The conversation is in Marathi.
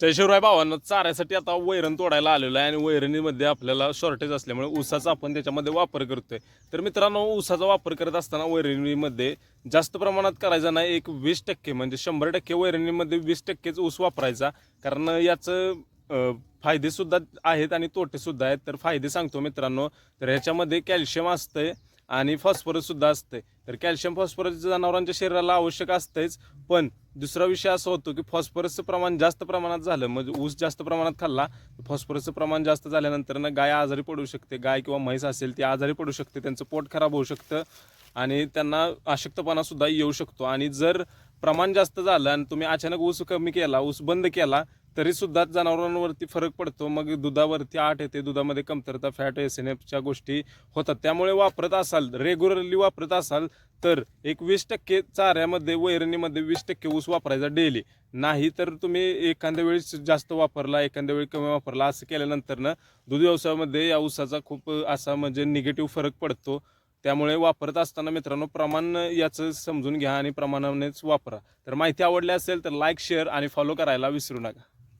जय भावांना चाऱ्यासाठी आता वैरण तोडायला आलेलं आहे आणि वैरणीमध्ये आपल्याला शॉर्टेज असल्यामुळे ऊसाचा आपण त्याच्यामध्ये वापर करतोय. तर मित्रांनो ऊसाचा वापर करत असताना वैरणीमध्ये जास्त प्रमाणात करायचा नाही एक वीस टक्के म्हणजे शंभर टक्के वैरणीमध्ये वीस टक्केच ऊस वापरायचा. कारण याचं फायदेसुद्धा आहेत आणि तोटेसुद्धा आहेत. तर फायदे सांगतो मित्रांनो तर ह्याच्यामध्ये कॅल्शियम असतंय आणि फॉस्फरससुद्धा असते तर कॅल्शियम फॉस्फरस जनावरांच्या शरीराला आवश्यक असतेच पण दुसरा विषय असा होतो की फॉस्फरसचं प्रमाण जास्त प्रमाणात झालं म्हणजे ऊस जास्त प्रमाणात खाल्ला फॉस्फरसचं प्रमाण जास्त झाल्यानंतर ना गाय आजारी पडू शकते. गाय किंवा म्हैस असेल ती आजारी पडू शकते त्यांचं पोट खराब होऊ शकतं आणि त्यांना अशक्तपणासुद्धा येऊ शकतो. आणि जर प्रमाण जास्त झालं आणि तुम्ही अचानक ऊस कमी केला ऊस बंद केला तरीसुद्धा जनावरांवरती फरक पडतो. मग दुधावरती आठ येते. दुधामध्ये कमतरता फॅट एस एन एफच्या गोष्टी होतात. त्यामुळे वापरत असाल रेग्युलरली वापरत असाल तर एक वीस टक्के चाऱ्यामध्ये वैरणीमध्ये वीस टक्के ऊस वापरायचा डेली नाही तर तुम्ही एखाद्या वेळेस जास्त वापरला एखाद्या वेळी कमी वापरला असं केल्यानंतरनं दूध व्यवसायामध्ये या ऊसाचा खूप असा म्हणजे निगेटिव्ह फरक पडतो. त्यामुळे वापरत असताना मित्रांनो प्रमाण याचं समजून घ्या आणि प्रमाणानेच वापरा. तर माहिती आवडली असेल तर लाईक शेअर आणि फॉलो करायला विसरू नका.